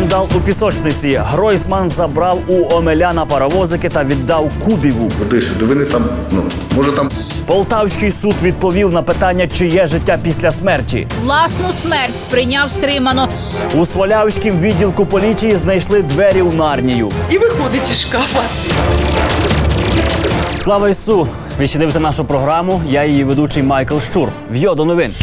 Скандал у пісочниці. Гройсман забрав у Омеляна паровозики та віддав Кубіву. Куди сюди? Вони там, ну, може там Полтавський суд відповів на питання, чи є життя після смерті. Власну смерть сприйняв стримано. У Свалявському відділку поліції знайшли двері у Нарнію. і виходить із шкафа. Слава Ісу! Ви ще дивите нашу програму. Я її ведучий Майкл Щур. В'йо до новин.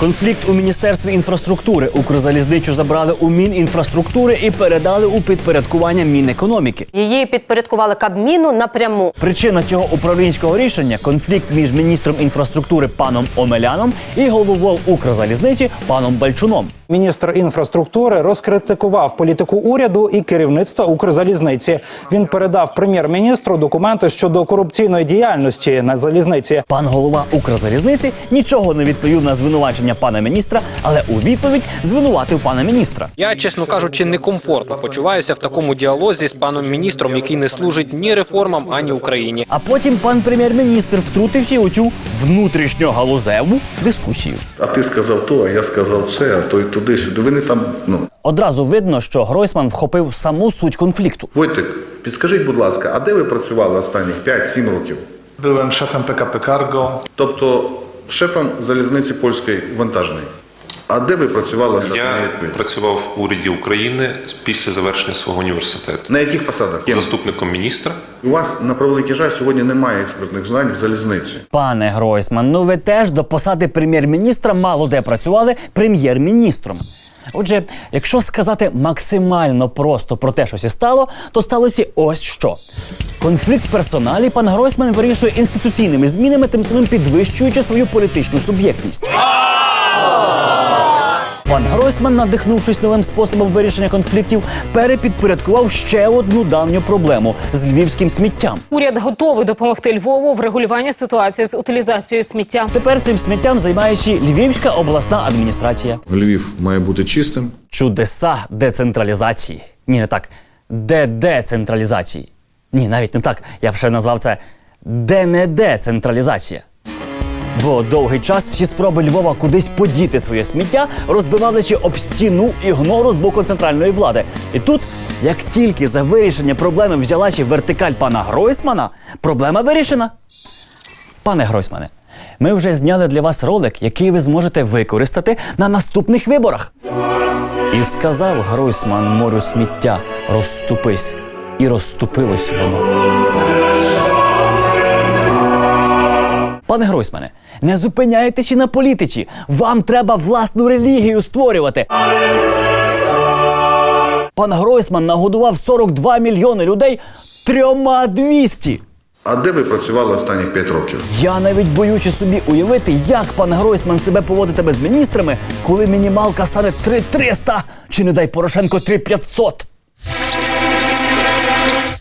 Конфлікт у міністерстві інфраструктури. Укрзалізничу забрали у Мінінфраструктури і передали у підпорядкування Мінекономіки. Її підпорядкували Кабміну напряму. Причина цього управлінського рішення конфлікт між міністром інфраструктури паном Омеляном і головою Укрзалізниці паном Бальчуном. Міністр інфраструктури розкритикував політику уряду і керівництва Укрзалізниці. Він передав прем'єр-міністру документи щодо корупційної діяльності на залізниці. Пан голова Укрзалізниці нічого не відповів на звинувачення пана міністра, але у відповідь звинуватив пана міністра. Я, чесно кажучи, некомфортно почуваюся в такому діалозі з паном міністром, який не служить ні реформам, ані Україні. А потім пан прем'єр-міністр втрутився у цю внутрішньогалузеву дискусію. а ти сказав то, а я сказав це, а той туди сюди. Вони там, ну. Одразу видно, що Гройсман вхопив саму суть конфлікту. Войтик, підскажіть, будь ласка, а де ви працювали останніх 5-7 rokів? Byłem szefem PKP Cargo. Тобто шефом залізниці польської вантажної. А де ви працювали? Я працював в уряді України після завершення свого університету. На яких посадах? Заступником міністра. У вас на превеликий жаль сьогодні немає експертних знань в залізниці. Пане Гройсман, ну ви теж до посади прем'єр-міністра мало де працювали прем'єр-міністром. Отже, якщо сказати максимально просто про те, що сі стало, то сталося ось що. Конфлікт персоналі пан Гройсман вирішує інституційними змінами, тим самим підвищуючи свою політичну суб'єктність. Пан Гройсман, надихнувшись новим способом вирішення конфліктів, перепідпорядкував ще одну давню проблему з львівським сміттям. Уряд готовий допомогти Львову в регулюванні ситуації з утилізацією сміття. Тепер цим сміттям займається Львівська обласна адміністрація. Львів має бути чистим. Чудеса децентралізації. Ні, не так. Де-децентралізації. Ні, навіть не так. Я б ще назвав це де-не-децентралізація. Бо довгий час всі спроби Львова кудись подіти своє сміття розбивалися об стіну ігнору з боку центральної влади. І тут, як тільки за вирішення проблеми взялася вертикаль пана Гройсмана, проблема вирішена. Пане Гройсмане, ми вже зняли для вас ролик, який ви зможете використати на наступних виборах. І сказав Гройсман морю сміття: розступись, і розступилось воно. Пане Гройсмане, не зупиняйтеся на політиці. Вам треба власну релігію створювати. Пан Гройсман нагодував 42 мільйони людей трьома 200. А де ви працювали останніх 5 років? Я навіть боючи собі уявити, як пан Гройсман себе поводитиме з міністрами, коли мінімалка стане 3300, чи не дай Порошенко 3500.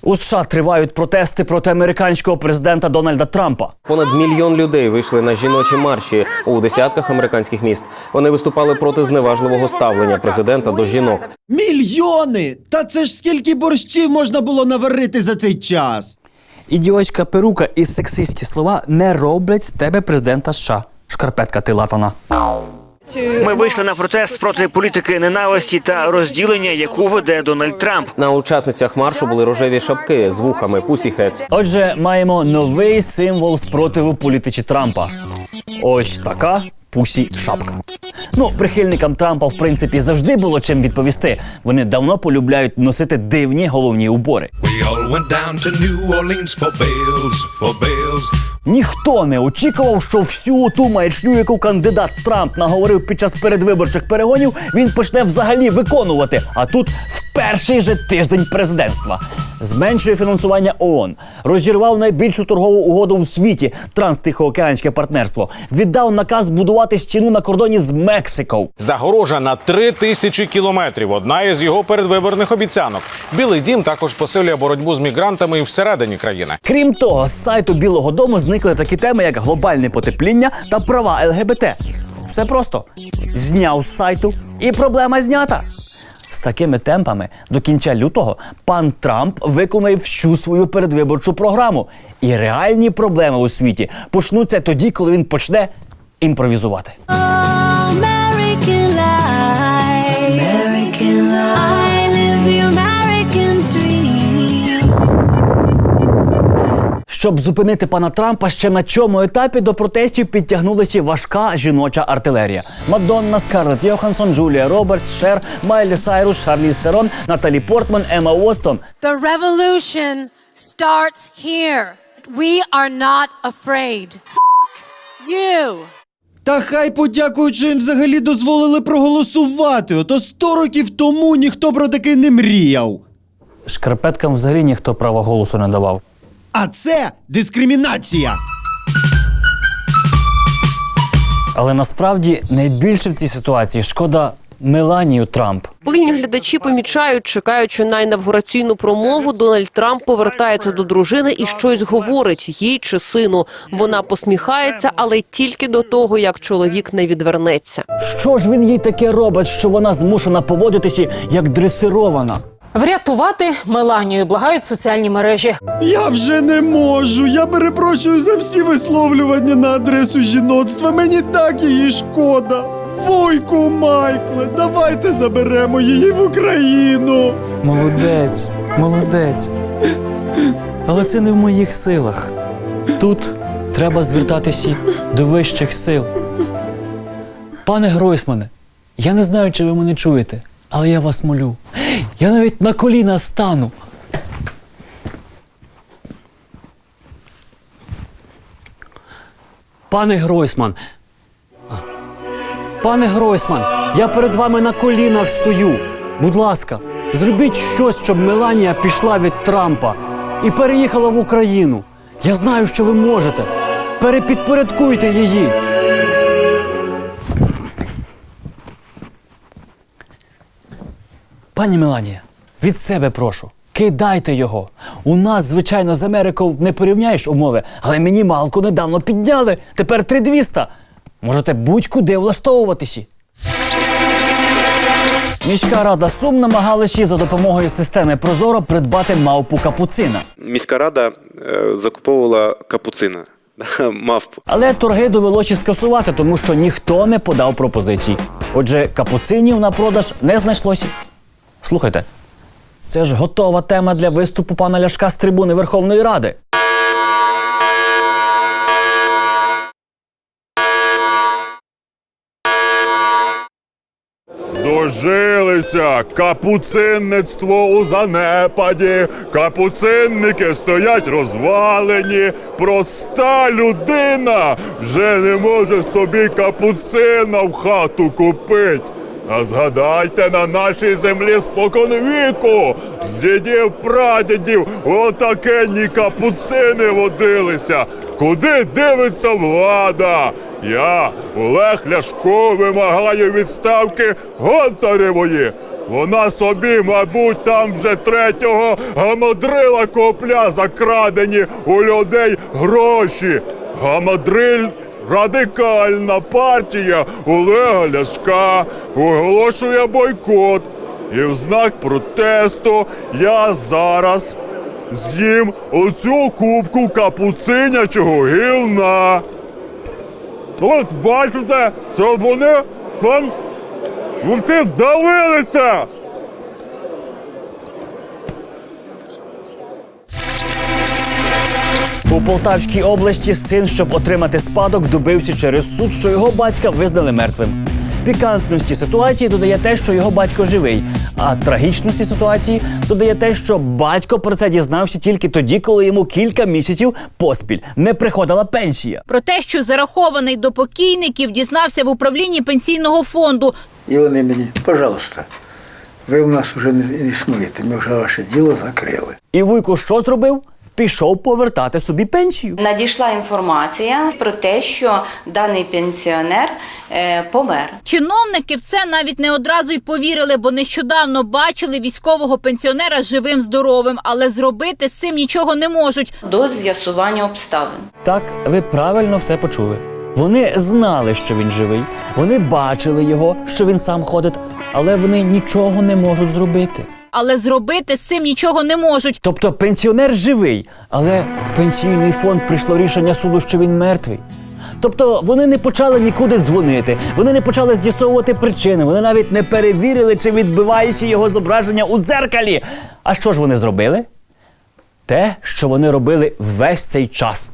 У США тривають протести проти американського президента Дональда Трампа. Понад мільйон людей вийшли на жіночі марші у десятках американських міст. Вони виступали проти зневажливого ставлення президента до жінок. Мільйони! Та це ж скільки борщів можна було наварити за цей час? Ідіотська перука і сексистські слова не роблять з тебе президента США. Шкарпетка ти латана. Ми вийшли на протест проти політики ненависті та розділення, яку веде Дональд Трамп. На учасницях маршу були рожеві шапки з вухами пусіхец. Отже, маємо новий символ спротиву політичі Трампа. Ось така пусі шапка. Ну, прихильникам Трампа, в принципі, завжди було чим відповісти. Вони давно полюбляють носити дивні головні убори. For for. Ніхто не очікував, що всю ту маячню, яку кандидат Трамп наговорив під час передвиборчих перегонів, він почне взагалі виконувати. А тут в перший же тиждень президентства зменшує фінансування ООН, розірвав найбільшу торгову угоду у світі транстихоокеанське партнерство, віддав наказ будувати стіну на кордоні з Мексикою. Загорожа на три тисячі кілометрів. Одна із його передвиборних обіцянок. Білий дім також посилює боротьбу з мігрантами і всередині країни. Крім того, з сайту Білого Дому зникли такі теми, як глобальне потепління та права ЛГБТ. Все просто зняв з сайту, і проблема знята. З такими темпами до кінця лютого пан Трамп виконає всю свою передвиборчу програму. І реальні проблеми у світі почнуться тоді, коли він почне імпровізувати. Щоб зупинити пана Трампа, ще на чому етапі до протестів підтягнулася важка жіноча артилерія. Мадонна, Скарлетт Йоханссон, Джулія Робертс, Шер, Майлі Сайрус, Шарлі Стерон, Наталі Портман, Ема Уотсон. The revolution starts here. We are not afraid. F*** you! Та хай подякують, що їм взагалі дозволили проголосувати. Ото 100 років тому ніхто про таке не мріяв. Шкарпеткам взагалі ніхто права голосу не давав. А це дискримінація. Але насправді найбільше в цій ситуації шкода Меланію Трамп. Пильні глядачі помічають, чекаючи на інавгураційну промову, Дональд Трамп повертається до дружини і щось говорить їй чи сину. Вона посміхається, але тільки до того, як чоловік не відвернеться. Що ж він їй таке робить, що вона змушена поводитися як дресирована? Врятувати Меланію благають соціальні мережі. Я вже не можу. Я перепрошую за всі висловлювання на адресу жіноцтва. Мені так її шкода. Вуйку, Майкле, давайте заберемо її в Україну. Молодець, молодець. Але це не в моїх силах. Тут треба звертатися до вищих сил. Пане Гройсмане, я не знаю, чи ви мене чуєте, але я вас молю. Я навіть на коліна стану. Пане Гройсман. Пане Гройсман, я перед вами на колінах стою. Будь ласка, зробіть щось, щоб Меланія пішла від Трампа і переїхала в Україну. Я знаю, що ви можете. Перепідпорядкуйте її. Пані Меланія, від себе прошу. Кидайте його. У нас, звичайно, з Америкою не порівняєш умови, але мінімалку недавно підняли. Тепер 3200. Можете будь-куди влаштовуватися. Міська рада Сум намагалися за допомогою системи Прозоро придбати мавпу капуцина. Міська рада е, закуповувала капуцина, мавпу. Але торги довелося скасувати, тому що ніхто не подав пропозицій. Отже, капуцинів на продаж не знайшлося. Слухайте, це ж готова тема для виступу пана Ляшка з трибуни Верховної Ради. Дожилися капуцинництво у занепаді, капуцинники стоять розвалені. Проста людина вже не може собі капуцина в хату купить. А згадайте на нашій землі споконвіку, з дідів прадідів отакенні капуцини водилися. Куди дивиться влада? Я, Олег Ляшко, вимагаю відставки Гонтаревої. Вона собі, мабуть, там вже третього гамадрила копля закрадені у людей гроші. Гамадриль радикальна партія Олега Ляшка оголошує бойкот. І в знак протесту я зараз з'їм оцю кубку капуцинячого гівна. От бачите, щоб вони вам всі здавилися. У Полтавській області син, щоб отримати спадок, добився через суд, що його батька визнали мертвим. Пікантності ситуації додає те, що його батько живий. А трагічності ситуації додає те, що батько про це дізнався тільки тоді, коли йому кілька місяців поспіль не приходила пенсія. Про те, що зарахований до покійників, дізнався в управлінні пенсійного фонду. І вони мені, пожалуйста, ви в нас вже не існуєте, ми вже ваше діло закрили. І Вуйко що зробив? Пішов повертати собі пенсію. Надійшла інформація про те, що даний пенсіонер е, помер. Чиновники в це навіть не одразу й повірили, бо нещодавно бачили військового пенсіонера живим здоровим, але зробити з цим нічого не можуть. До з'ясування обставин. Так, ви правильно все почули. Вони знали, що він живий, вони бачили його, що він сам ходить, але вони нічого не можуть зробити. Але зробити з цим нічого не можуть. Тобто пенсіонер живий, але в пенсійний фонд прийшло рішення суду, що він мертвий. Тобто вони не почали нікуди дзвонити, вони не почали з'ясовувати причини, вони навіть не перевірили, чи відбивається його зображення у дзеркалі. А що ж вони зробили? те, що вони робили весь цей час.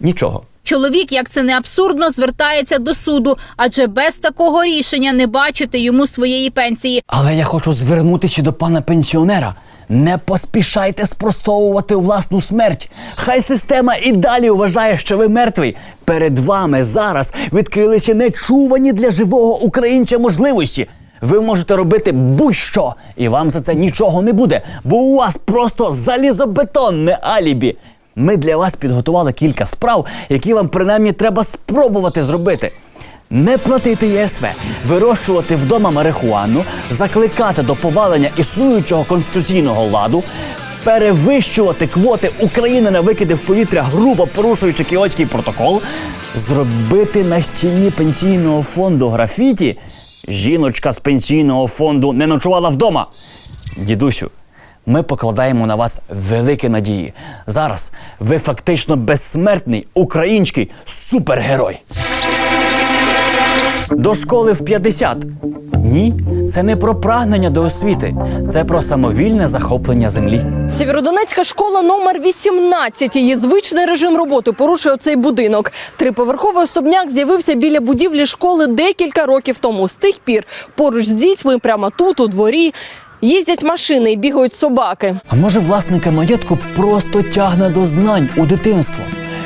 Нічого. Чоловік, як це не абсурдно, звертається до суду, адже без такого рішення не бачити йому своєї пенсії. Але я хочу звернутися до пана пенсіонера. Не поспішайте спростовувати власну смерть. Хай система і далі вважає, що ви мертвий. Перед вами зараз відкрилися нечувані для живого українця можливості. Ви можете робити будь-що, і вам за це нічого не буде, бо у вас просто залізобетонне алібі. Ми для вас підготували кілька справ, які вам принаймні треба спробувати зробити. Не платити ЄСВ, вирощувати вдома марихуану, закликати до повалення існуючого конституційного ладу, перевищувати квоти України на викиди в повітря, грубо порушуючи кіотський протокол, зробити на стіні пенсійного фонду графіті. Жіночка з пенсійного фонду не ночувала вдома. Дідусю, ми покладаємо на вас великі надії. Зараз ви фактично безсмертний український супергерой. До школи в 50. Ні, це не про прагнення до освіти, це про самовільне захоплення землі. Сєвєродонецька школа номер 18. Її звичний режим роботи порушує цей будинок. Триповерховий особняк з'явився біля будівлі школи декілька років тому. З тих пір поруч з дітьми, прямо тут, у дворі, їздять машини і бігають собаки. А може, власника маєтку просто тягне до знань у дитинство?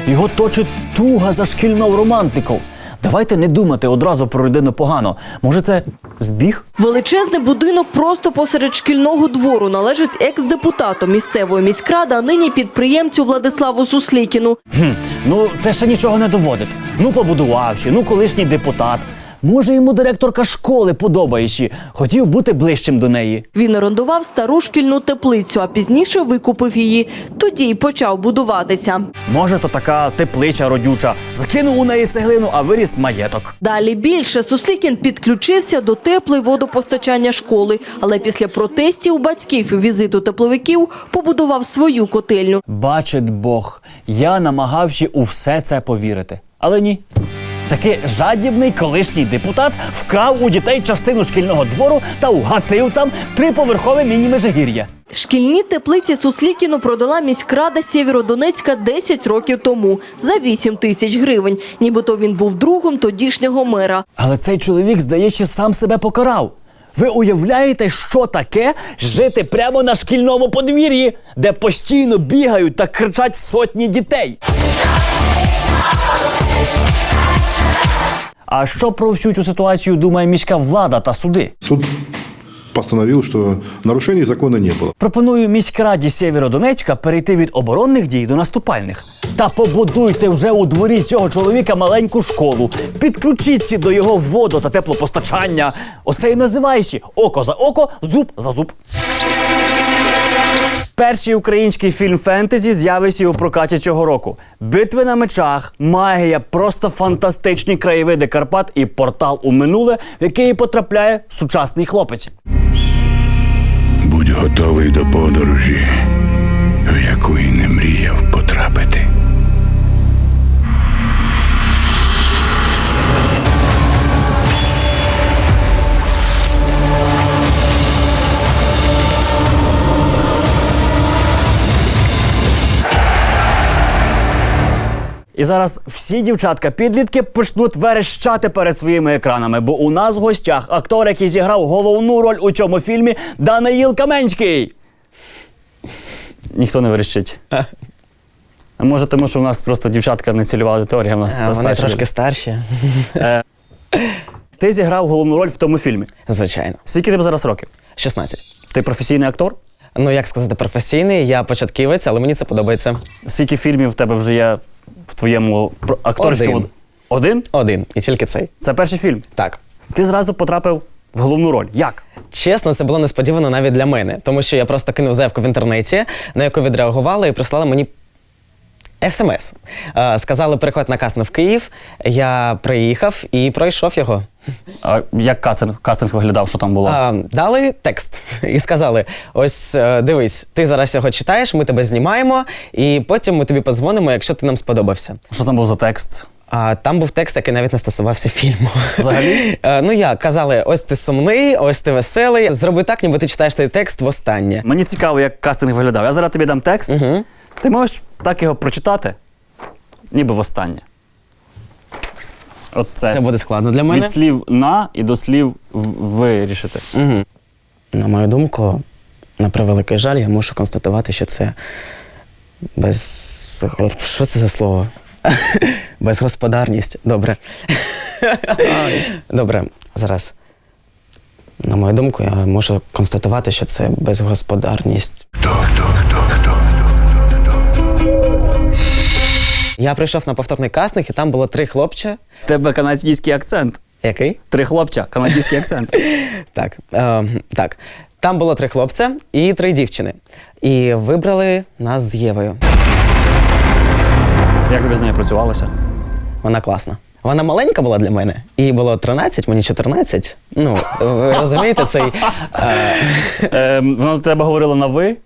Його точить туга за шкільною романтикою. Давайте не думати одразу про людину погано. Може, це збіг? Величезний будинок просто посеред шкільного двору належить екс-депутату місцевої міськради, а нині підприємцю Владиславу Суслікіну. Хм, ну це ще нічого не доводить. Ну, побудувавши, ну колишній депутат. Може, йому директорка школи подобається, хотів бути ближчим до неї. Він орендував стару шкільну теплицю, а пізніше викупив її. Тоді й почав будуватися. Може, то така теплича родюча. Закинув у неї цеглину, а виріс маєток. Далі більше Суслікін підключився до теплої водопостачання школи, але після протестів батьків і візиту тепловиків побудував свою котельню. Бачить Бог, я намагався у все це повірити. Але ні. Таки жадібний колишній депутат вкрав у дітей частину шкільного двору та угатив там триповерхове міні-межигір'я. Шкільні теплиці Суслікіну продала міськрада Сєвєродонецька 10 років тому за 8 тисяч гривень. Нібито він був другом тодішнього мера. Але цей чоловік, здається, сам себе покарав. Ви уявляєте, що таке жити прямо на шкільному подвір'ї, де постійно бігають та кричать сотні дітей? А що про всю цю ситуацію думає міська влада та суди? Суд постановил, что нарушений закона не было. Пропоную міськраді Сєвєродонецька перейти від оборонних дій до наступальних. Та побудуйте вже у дворі цього чоловіка маленьку школу. Підключіться до його воду та теплопостачання. Оце і називається око за око, зуб за зуб. Перший український фільм фентезі з'явився у прокаті цього року. Битви на мечах, магія, просто фантастичні краєвиди Карпат і портал у минуле, в який потрапляє сучасний хлопець. Будь готовий до подорожі, в яку не мріяв потрапити. І зараз всі дівчатка-підлітки почнуть верещати перед своїми екранами, бо у нас в гостях актор, який зіграв головну роль у цьому фільмі Даниїл Каменський. Ніхто не верещить. А може, тому що у нас просто дівчатка не цільова аудиторія. У нас А, вони старші трошки люди. старші. Е, Ти зіграв головну роль в тому фільмі. Звичайно. Скільки тебе зараз років? 16. Ти професійний актор? Ну, як сказати, професійний, я початківець, але мені це подобається. Скільки фільмів в тебе вже є в твоєму акторському? Один. Один? Один. І тільки цей. Це перший фільм? Так. Ти зразу потрапив в головну роль. Як? Чесно, це було несподівано навіть для мене, тому що я просто кинув заявку в інтернеті, на яку відреагували і прислали мені смс. Е, Сказали, приходь на кастинг в Київ. Я приїхав і пройшов його. А як кастинг, кастинг виглядав, що там було? А, дали текст і сказали: ось е, дивись, ти зараз його читаєш, ми тебе знімаємо, і потім ми тобі подзвонимо, якщо ти нам сподобався. Що там був за текст? А там був текст, який навіть не стосувався фільму. Взагалі? Е, ну як, казали, ось ти сумний, ось ти веселий. Зроби так, ніби ти читаєш цей текст востаннє. Мені цікаво, як кастинг виглядав. Я зараз тобі дам текст. Угу. Ти можеш так його прочитати, ніби востаннє. От це. Це буде складно для мене. Від слів на і до слів вирішити. Угу. На мою думку, на превеликий жаль, я мушу констатувати, що це без. Що це за слово? Безгосподарність. Добре. Добре, зараз. На мою думку, я можу констатувати, що це безгосподарність. Я прийшов на повторний кастинг, і там було три хлопче. В тебе канадський акцент. Який? Три хлопча, канадський акцент. Так, е, так. Там було три хлопця і три дівчини. І вибрали нас з Євою. Як тобі з нею працювалося? Вона класна. Вона маленька була для мене. Їй було 13, мені 14. Ну, ви розумієте, цей. Е, Е, вона до тебе говорила на ви.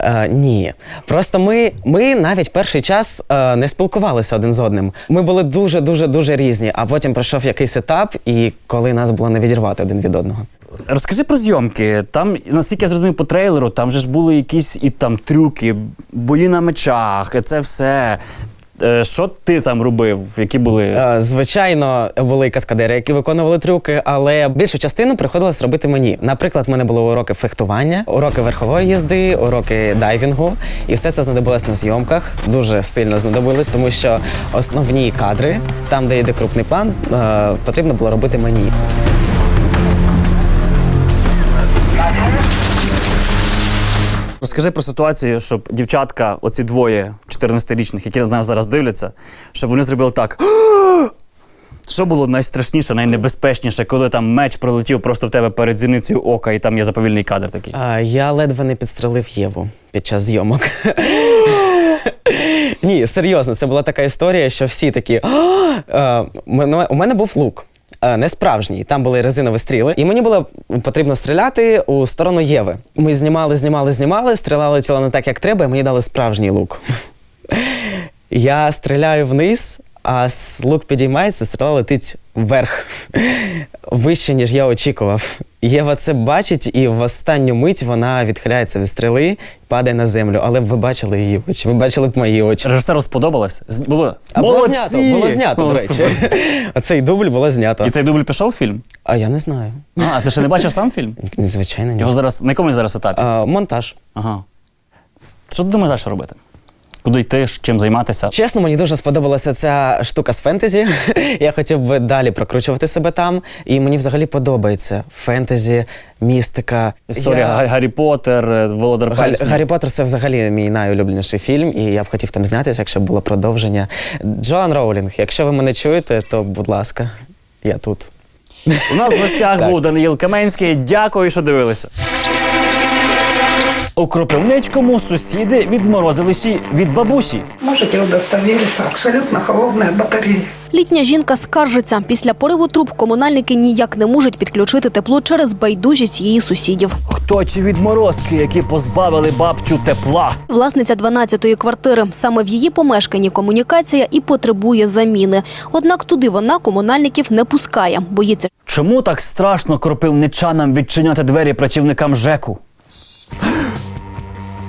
Е, ні. Просто ми, ми навіть перший час е, не спілкувалися один з одним. Ми були дуже, дуже, дуже різні, а потім пройшов якийсь етап, і коли нас було не відірвати один від одного. Розкажи про зйомки. Там, наскільки я зрозумів по трейлеру, там же ж були якісь і там трюки, бої на мечах, це все. Е, Що ти там робив? Які були? Е, Звичайно, були каскадери, які виконували трюки, але більшу частину приходилось робити мені. Наприклад, в мене були уроки фехтування, уроки верхової їзди, уроки дайвінгу, і все це знадобилось на зйомках. Дуже сильно знадобилось, тому що основні кадри, там, де йде крупний план, е, потрібно було робити мені. Розкажи про ситуацію, щоб дівчатка, оці двоє 14-річних, які нас зараз дивляться, щоб вони зробили так. Що було найстрашніше, найнебезпечніше, коли там меч пролетів просто в тебе перед зіницею ока, і там є заповільний кадр такий. А, я ледве не підстрелив Єву під час зйомок. Ні, серйозно, це була така історія, що всі такі. «А!» Е, У мене був лук. Е, Не справжній, там були резинові стріли, і мені було потрібно стріляти у сторону Єви. Ми знімали, знімали, знімали, стріляли тіло не так, як треба, і мені дали справжній лук. Я стріляю вниз, а лук підіймається, стріла летить вверх, вище, ніж я очікував. Єва це бачить, і в останню мить вона відхиляється від стріли, падає на землю. Але б ви бачили її очі, ви бачили б мої очі. Режисеру сподобалось? З- Було, А було Молодці! знято, було знято, до речі. супер. Оцей дубль було знято. І цей дубль пішов в фільм? А я не знаю. А, ти ще не бачив сам фільм? Звичайно, ні. Його зараз на якому він зараз етапі? А, монтаж. Ага. Що ти думаєш далі робити? Куди йти, чим займатися? Чесно, мені дуже сподобалася ця штука з фентезі. Я хотів би далі прокручувати себе там. І мені взагалі подобається фентезі, містика. Історія Я- Га- Гаррі Поттер, е, Володар Перснів. Гаррі Поттер це взагалі мій найулюбленіший фільм, і я б хотів там знятися, якщо б було продовження. Джоан Роулінг, якщо ви мене чуєте, то будь ласка, я тут. У нас в гостях Так. був Даниїл Каменський. Дякую, що дивилися. У Кропивницькому сусіди відморозилися від бабусі. Можете удостовериться, абсолютно холодная батарея. Літня жінка скаржиться. Після пориву труб комунальники ніяк не можуть підключити тепло через байдужість її сусідів. Хто чи відморозки, які позбавили бабчу тепла? Власниця 12-ї квартири. Саме в її помешканні комунікація і потребує заміни. Однак туди вона комунальників не пускає. Боїться, Чому так страшно кропивничанам відчиняти двері працівникам ЖЕКу?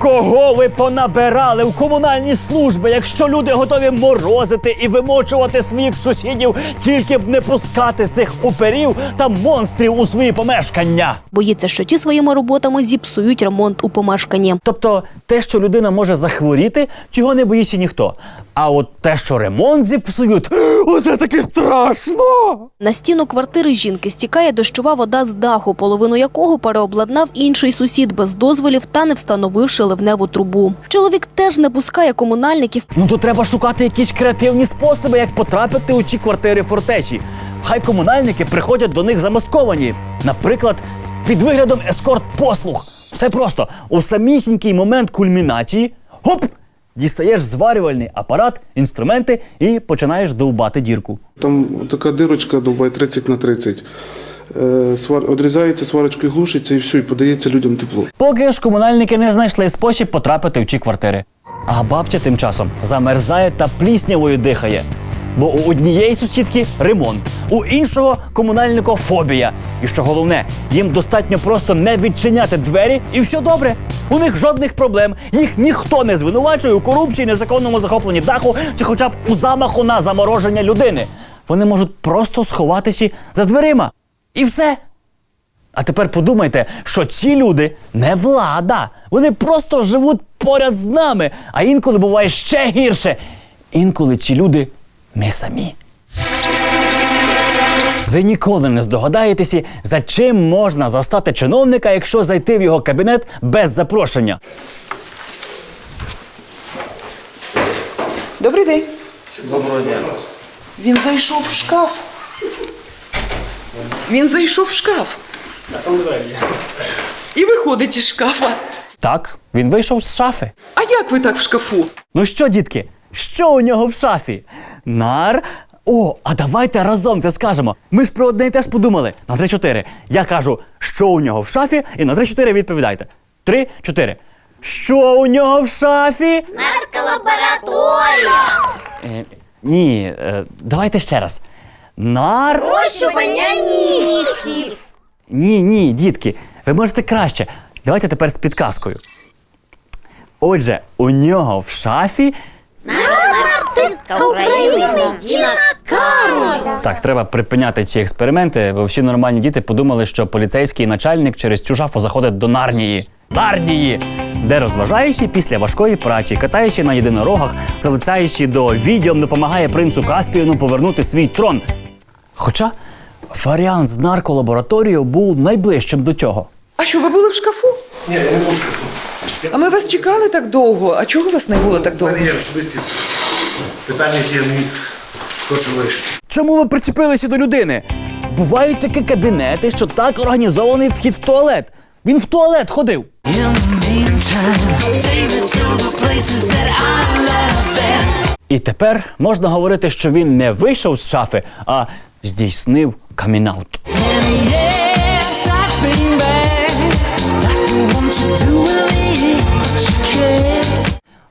Кого ви понабирали в комунальні служби, якщо люди готові морозити і вимочувати своїх сусідів, тільки б не пускати цих уперів та монстрів у свої помешкання? боїться, що ті своїми роботами зіпсують ремонт у помешканні. Тобто те, що людина може захворіти, цього не боїться ніхто. А от те, що ремонт зіпсують, оце таки страшно. На стіну квартири жінки стікає дощова вода з даху, половину якого переобладнав інший сусід без дозволів та не встановивши ливневу трубу. Чоловік теж не пускає комунальників. Ну то треба шукати якісь креативні способи, як потрапити у ці квартири фортечі. Хай комунальники приходять до них замасковані. Наприклад, під виглядом ескорт-послуг. Все просто у самісінький момент кульмінації гоп! Дістаєш зварювальний апарат, інструменти і починаєш довбати дірку. Там така дирочка довбай 30 на 30. Е. Одрізається сварочкою, глушиться і все, і подається людям тепло. Поки ж комунальники не знайшли спосіб потрапити в ці квартири. А бабця тим часом замерзає та пліснявою дихає. Бо у однієї сусідки ремонт, у іншого комунальника фобія. І що головне, їм достатньо просто не відчиняти двері, і все добре. У них жодних проблем. Їх ніхто не звинувачує у корупції, незаконному захопленні даху чи хоча б у замаху на замороження людини. Вони можуть просто сховатися за дверима. І все. А тепер подумайте, що ці люди не влада. Вони просто живуть поряд з нами. А інколи буває ще гірше. Інколи ці люди ми самі. Ви ніколи не здогадаєтеся, за чим можна застати чиновника, якщо зайти в його кабінет без запрошення. Добрий день. Доброго дня. Він зайшов в шкаф. Він зайшов в шкаф. І виходить із шкафа. Так, він вийшов з шафи. А як ви так в шкафу? Ну що, дітки, що у нього в шафі? Нар. О, а давайте разом це скажемо. Ми ж про одне і теж подумали. На 3-4. Я кажу, що у нього в шафі, і на 3-4 відповідайте. 3-4. Що у нього в шафі? Нарколабораторія. Е, ні, е, давайте ще раз. Нар. Розчування нігтів. Ні, ні, дітки, ви можете краще. Давайте тепер з підказкою. Отже, у нього в шафі. Народна артистка України Діна Кароль. Так, треба припиняти ці експерименти, бо всі нормальні діти подумали, що поліцейський начальник через цю шафу заходить до Нарнії. Нарнії! Де розважаючи після важкої праці, катаючи на єдинорогах, залицяючи до відьом, допомагає принцу Каспіону повернути свій трон. Хоча варіант з нарколабораторією був найближчим до цього. А що, ви були в шкафу? Ні, я не був в шкафу. А ми вас чекали так довго. А чого вас не було так довго? Є особисті питання, які я не міг скорше вирішити. Чому ви причепилися до людини? Бувають такі кабінети, що так організований вхід в туалет. Він в туалет ходив. І тепер можна говорити, що він не вийшов з шафи, а здійснив камінаут.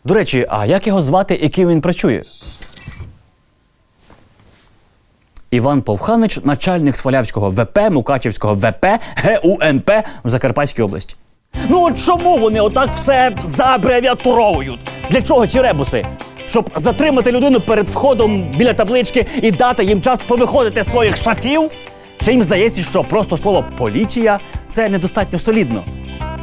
До речі, а як його звати і ким він працює? Іван Повханич, начальник Свалявського ВП, Мукачівського ВП, ГУНП в Закарпатській області. Ну от чому вони отак все заабревіатуровують? Для чого ці ребуси? Щоб затримати людину перед входом біля таблички і дати їм час повиходити з своїх шафів? Чи їм здається, що просто слово поліція це недостатньо солідно?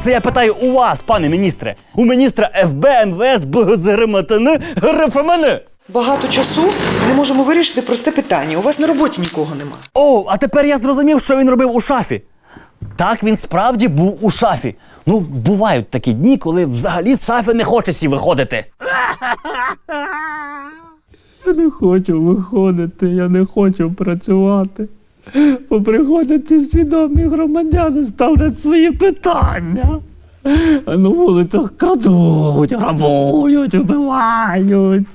Це я питаю у вас, пане міністре, у міністра ФБ, МВС, БГЗРМТН, РФМН. Багато часу не можемо вирішити просте питання. У вас на роботі нікого нема. О, а тепер я зрозумів, що він робив у шафі. Так, він справді був у шафі. Ну, бувають такі дні, коли взагалі з шафи не хочеться виходити. Я не хочу виходити, я не хочу працювати. Бо приходять ці свідомі громадяни, ставлять свої питання. А на вулицях крадуть, грабують, вбивають.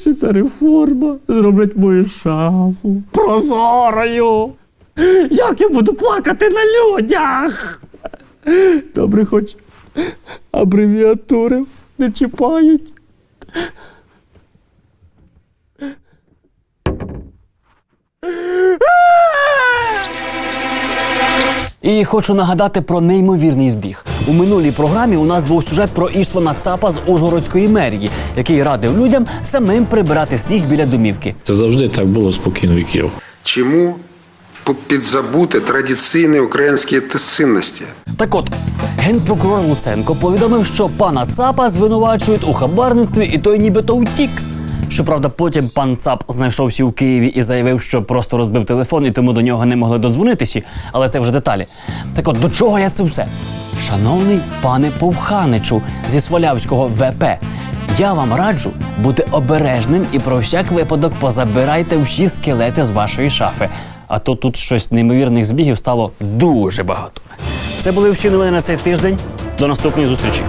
Що ця реформа зроблять мою шафу прозорою. Як я буду плакати на людях? Добре, хоч абревіатури не чіпають. І хочу нагадати про неймовірний збіг. У минулій програмі у нас був сюжет про Іштвана Цапа з Ужгородської мерії, який радив людям самим прибирати сніг біля домівки. Це завжди так було спокійно спокійновіків. Чому підзабути традиційні українські цінності? Так от, генпрокурор Луценко повідомив, що пана Цапа звинувачують у хабарництві, і той нібито утік. Щоправда, потім пан Цап знайшовся у Києві і заявив, що просто розбив телефон і тому до нього не могли дозвонитися, але це вже деталі. Так от, до чого я це все? Шановний пане Повханичу зі Свалявського ВП, я вам раджу бути обережним і про всяк випадок позабирайте всі скелети з вашої шафи. А то тут щось неймовірних збігів стало дуже багато. Це були всі новини на цей тиждень. До наступної зустрічі.